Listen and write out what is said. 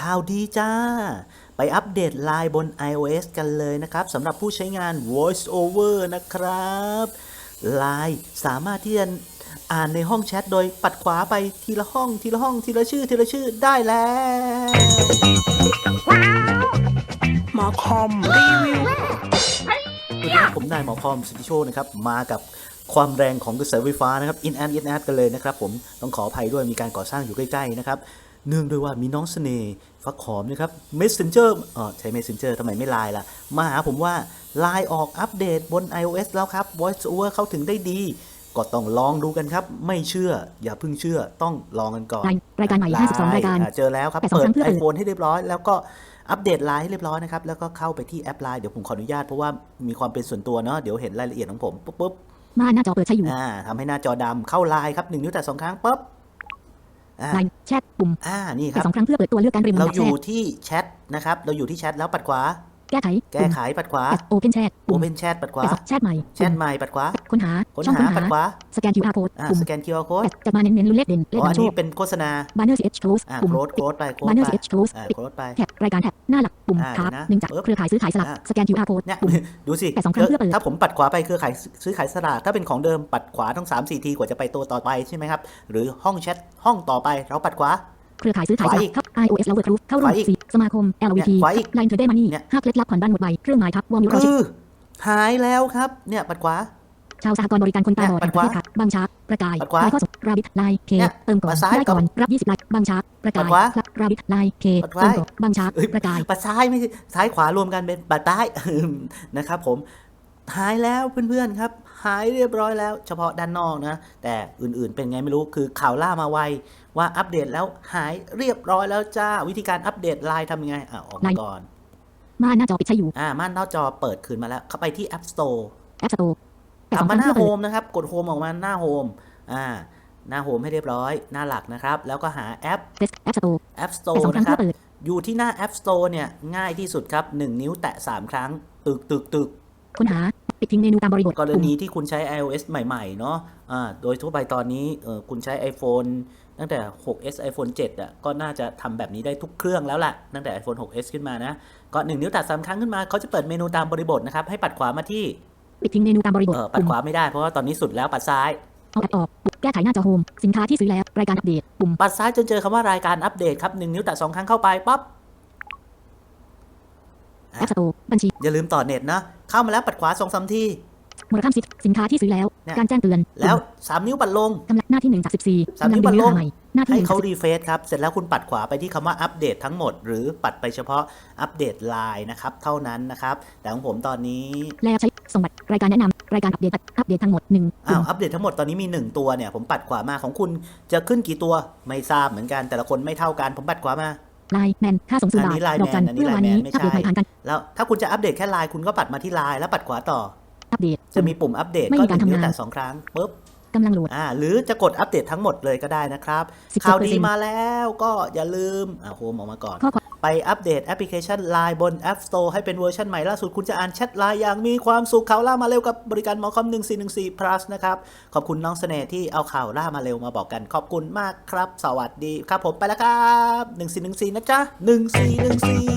ข่าวดีจ้า ไปอัปเดตไลน์บน iOS กันเลยนะครับสำหรับผู้ใช้งาน Voice Over นะครับไลน์สามารถที่จะอ่านในห้องแชทโดยปัดขวาไปทีละห้องทีละห้องทีละชื่อทีละชื่อได้แล้วหมอคอมรีวิวสวัสดีครับผมนายหมอคอมสิทธิโชคนะครับ มากับความแรงของกระแสไฟฟ้านะครับอินแอนอินแอดกันเลยนะครับผมต้องขออภัยด้วยมีการก่อสร้างอยู่ใกล้ ๆ นะครับ เนื่องด้วยว่ามีน้องเสน่ห์ฟักหอมนะครับ Messenger เออใช้ Messenger ทำไมไม่ไลน์ล่ะ มาหาผมว่าไลน์ออกอัปเดตบน iOS แล้วครับ Voice Over เข้าถึงได้ดี ก็ต้องลองดูกันครับ ไม่เชื่อ อย่าเพิ่งเชื่อต้องลองกันก่อน รายรายการใหม่ 52 รายการอ่เจอแล้วครับแต่สองเปิดครั้งเพื่อเปิด iPhone ให้เรียบร้อยแล้วก็อัปเดตไลน์ให้เรียบร้อยนะครับ แล้วก็เข้าไปที่แอปไลน์เดี๋ยวผมขออนุญาตเพราะว่ามีความเป็นส่วนตัวเนาะเดี๋ยวเห็นรายละเอียดของผมปุ๊บปุ๊บม่านหน้าจอเปิดใช้อยู่อ่าทำให้หน้าจอดำเข้าไลน์ครับหนึ่งนิ้วแต่สองครั้งปุ๊บอ่า ไลน์แชทปุ่มอ่านี่คแต่รับสองครั้งเพื่อเปิดตัวเลือกการรีโมทเราแบบอแชยู่ทที่แชทนะครับ เราอยู่ที่แชทแล้วปัดขวา แก้ไข แก้ไขปัดขวาโอเพนแชทปุ่ม Open Chat ปัดขวาแต่สองแชทใหม่แชทใหม่ปัดขวา ค้นหา ค้นช่องหาค้นปัหาดขวา สแกน QR code อ่าปุ่มสแกน QR code แต่จะมาเน้นๆลุ้นเลขเด่นเลขอ๋ออันำนโชนี้คเป็นโฆษณาบานเนอร์ CH close อ่าปุ่มโคลดโคลดไปโคลดบานเนอร์ไป CH close อ่าปิดโคลดไปแท็บรายการแท็บหน้าหลักปุ่มอ่าครับเดี๋ยวนะหนึ่งจากปึ๊บเครือข่ายซื้อขายสลากอ่าสแกน QR code เนี่ยปุ่มดูสิแต่สองครั้งเพื่อเปิดถ้าผมปัดขวาไปคือขายซื้อขายสลากถ้าเป็นของเดิมปัดขวาต้อง3 4ทีกว่าจะไปตัวต่อไปใช่ไหมครับหรือห้องแชทห้องต่อไปเราปัดขวา เครือข่ายซื้อขายสขวาลาอีกกเข้า iOS แล้วเวิร์ดรูเข้าร่วขวามอีกสี่สมาคม LVP เนี่ยขวาอีกไลน์เทรดเดอร์มันนี่เนี่ยห้าเคล็ดลับผ่อนบ้านหมดใบเครื่องหมายทับวอลมิวโรคืชิอหายแล้วครับ เนี่ยปัดขวาชาวสหกรณ์บริการคนตาบอดเนี่ยปัแห่ดงขประวาเทศค่ะบางช้าประกายปัดขวาลายข้อสราบิทไลน์เคเนี่ยเติมก่อนปัดซ้ายได้ก่อนก่อนรับ 20ไลน์บางช้าประกายปัดขวาราบิทไลน์เคปัดขวาเติมก่อนบางช้าเอ้ยประกายปัดซ้ายไม่ใช่ซ้ายขวารวมกันเป็นปัดใต้นะครับผม หายแล้วเพื่อนๆครับ หายเรียบร้อยแล้ว เฉพาะด้านนอกนะ แต่อื่นๆเป็นไงไม่รู้คือข่าวล่ามาไวว่าอัปเดตแล้วหายเรียบร้อยแล้วจ้าวิธีการอัปเดตไลน์ทำยังไงอะออกมาก่อน ม่านหน้าจอปิดใช้อยู่อ่าม่านหน้าจอเปิดคืนมาแล้ว เข้าไปที่ App Store แอปสโตร์แต่กสลัอบงคมารั้งหน้าเพื่อโฮเปิดมนะครับ กดโฮมออกมาหน้าโฮมอ่าหน้าโฮมให้เรียบร้อย หน้าหลักนะครับ แล้วก็หาแอปเทสแอปสโตร์ App แต่ Store สองครั้นะงคเพื่รัอบเปิดอยู่ที่หน้า App Store เนี่ยง่ายที่สุดครับ 1 นิ้วแตะ 3 ครั้ง ตึกตึกตึกค้นหา ปิดทิ้งเมนูตามบริบทกรปุ่มณีที่คุณใช้ iOS ใหม่ ๆ เนาะอ่าโดยทั่วไปตอนนี้เออคุณใช้ iPhone ตั้งแต่ 6s iPhone 7อะก็น่าจะทำแบบนี้ได้ทุกเครื่องแล้วล่ะ ตั้งแต่ iPhone 6s ขึ้นมานะ ก็1นิ้วแตะ3ครั้งขึ้นมาเขาจะเปิดเมนูตามบริบทนะครับ ให้ปัดขวามาที่ปิดทิ้งเมนูตามบริบทเออปัดปุ่มขวาไม่ได้เพราะว่าตอนนี้สุดแล้วปัดซ้ายเอาแอปออกปุ่มแก้ไขหน้าจอโฮมสินค้าที่ซื้อแล้วรายการอัปเดตปุ่มปัดซ้ายจนเจอคำว่ารายการอัปเดตครับ1นิ้วแตะ2ครั้งเข้าไปปั๊บแอปสโตร์บัญชีอย่าลืมต่อเน็ตนะ เข้ามาแล้วปัดขวา2 3ทีมูลค่าสินสินค้าที่ซื้อแล้วเนี่ยการแจ้งเตือน แล้ว 3 นิ้วปัดลงกำลังหน้าที่หนึ่งจากสิบสี่สามกำลันิ้งวดึงปัดลเนื้องหาใหม่หน้าที่หให้นึ่งเขารีเฟซครับ เสร็จแล้วคุณปัดขวาไปที่คำว่าอัปเดตทั้งหมด หรือปัดไปเฉพาะอัปเดตไลน์นะครับ เท่านั้นนะครับ แต่ของผมตอนนี้ แล้วใช้ส่งบัตรรายการแนะนำรายการอัปเดตอัปเดตทั้งหมดหนึ่งอ้าวอัปเดตทั้งหมดตอนนี้มี 1 ตัวเนี่ย ผมปัดขวามาของคุณจะขึ้นกี่ตัวไม่ทราบเหมือนกัน แต่ละคนไม่เท่ากันผมปัดขวามา ไลน์แมนค่าส่งศูนย์อันบานี้ท Line ดอกจัน Man อันนี้เมื่อวาน Line นี้ Man ไม่ใช่อัปเดตใหม่ผ่านกันแล้วถ้าคุณจะอัปเดตแค่ไลน์คุณก็ปัดมาที่ไลน์แล้วปัดขวาต่ออัปเดตจะมีปุ่มอัปเดตไม่ก็มีหการนึ่งนิ้วทำงานแตะสองครั้งปุ๊บกำลังโหลดอ่าหรือจะกดอัปเดตทั้งหมดเลยก็ได้นะครับ17%ข่าวดีมาแล้วก็อย่าลืมอ่าโฮมออกมาก่อนข้อความ ไปอัปเดตแอปพลิเคชัน Line บน App Store ให้เป็นเวอร์ชันใหม่ล่าสุดคุณจะอ่านแชทไลน์อย่างมีความสุขข่าวล่ามาเร็วกับบริการหมอคอม1414 plus นะครับ ขอบคุณน้องเสน่ห์ที่เอาข่าวล่ามาเร็วมาบอกกันขอบคุณมากครับ สวัสดีครับผมไปแล้วครับ 1414 นะจ๊ะ 1414